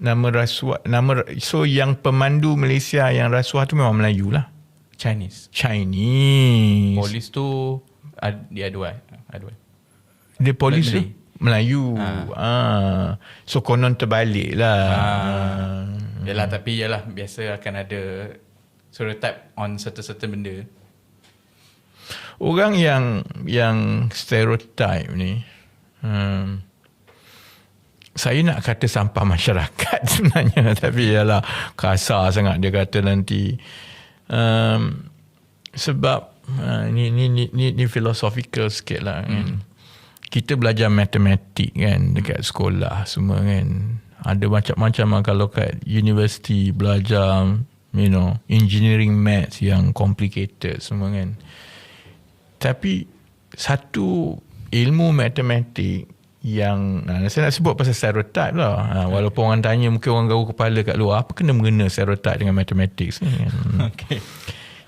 nama rasuah nama so yang pemandu Malaysia yang rasuah tu memang Melayu lah. Chinese. Chinese. Polis tu ad, dia dua. Ada. Dia polis tu. Melayu. Ah. So konon terbalik lah. Ah. Yalah tapi yalah biasa akan ada stereotype on certain-certain benda. Orang yang yang stereotype ni um, saya nak kata sampah masyarakat sebenarnya tapi ialah kasar sangat dia kata nanti um, sebab uh, ni, ni, ni, ni, ni philosophical sikit lah kan. Kita belajar matematik kan dekat sekolah semua kan. Ada macam-macam lah kalau kat university belajar you know engineering maths yang complicated semua kan. Tapi satu ilmu matematik yang nah, saya nak sebut pasal stereotype lah. Ha, walaupun orang tanya mungkin orang gaul kepala kat luar apa kena mengena stereotype dengan matematik ni kan. Okay.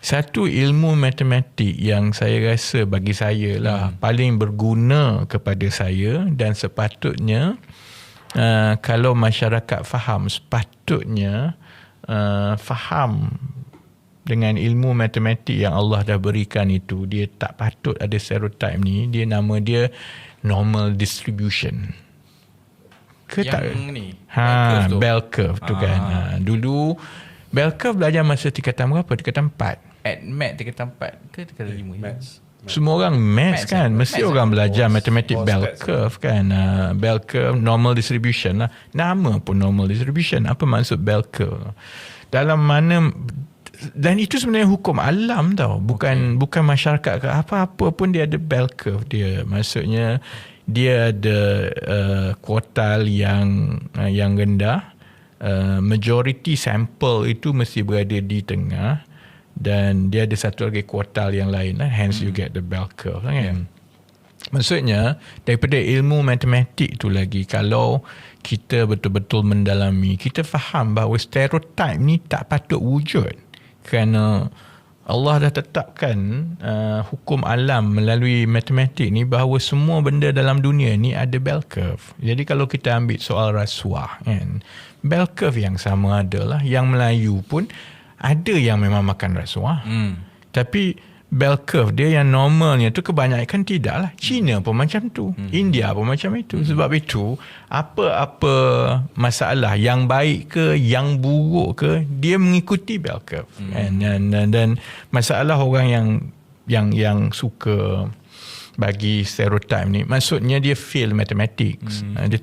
Satu ilmu matematik yang saya rasa bagi saya lah hmm. paling berguna kepada saya dan sepatutnya uh, kalau masyarakat faham sepatutnya uh, faham dengan ilmu matematik yang Allah dah berikan itu dia tak patut ada stereotype ni. Dia nama dia normal distribution. Ke Yang tak? ni. ha bell curve tu. bell curve tu kan. Ha, dulu bell curve belajar masa tingkatan berapa? Tingkatan 4 At mat tingkatan 4 ke tingkatan 5 Maths. semua orang maths Maths, kan? eh? mesti Maths, orang eh? belajar matematik bell curve kan? Uh, bell curve normal distribution lah. Nama pun normal distribution. Apa maksud bell curve? Dalam mana dan itu sebenarnya hukum alam tau. Bukan okay. bukan masyarakat ke. Apa-apa pun dia ada bell curve dia. Maksudnya dia ada uh, kuartal yang uh, yang rendah. Uh, majority sample itu mesti berada di tengah. Dan dia ada satu lagi kuartal yang lain lah. hence you get the bell curve lah kan Maksudnya daripada ilmu matematik tu lagi kalau kita betul-betul mendalami kita faham bahawa stereotip ni tak patut wujud kerana Allah dah tetapkan uh, hukum alam melalui matematik ni bahawa semua benda dalam dunia ni ada bell curve. Jadi kalau kita ambil soal rasuah kan, bell curve yang sama adalah yang Melayu pun ada yang memang makan rasuah. Hmm. Tapi bell curve dia yang normalnya tu kebanyakan tidak lah. China pun macam tu. Hmm. India pun macam itu. Hmm. Sebab itu apa-apa masalah yang baik ke yang buruk ke dia mengikuti bell curve. Hmm. And, dan, dan, masalah orang yang yang yang suka bagi stereotype ni maksudnya dia fail matematik. Hmm. Dia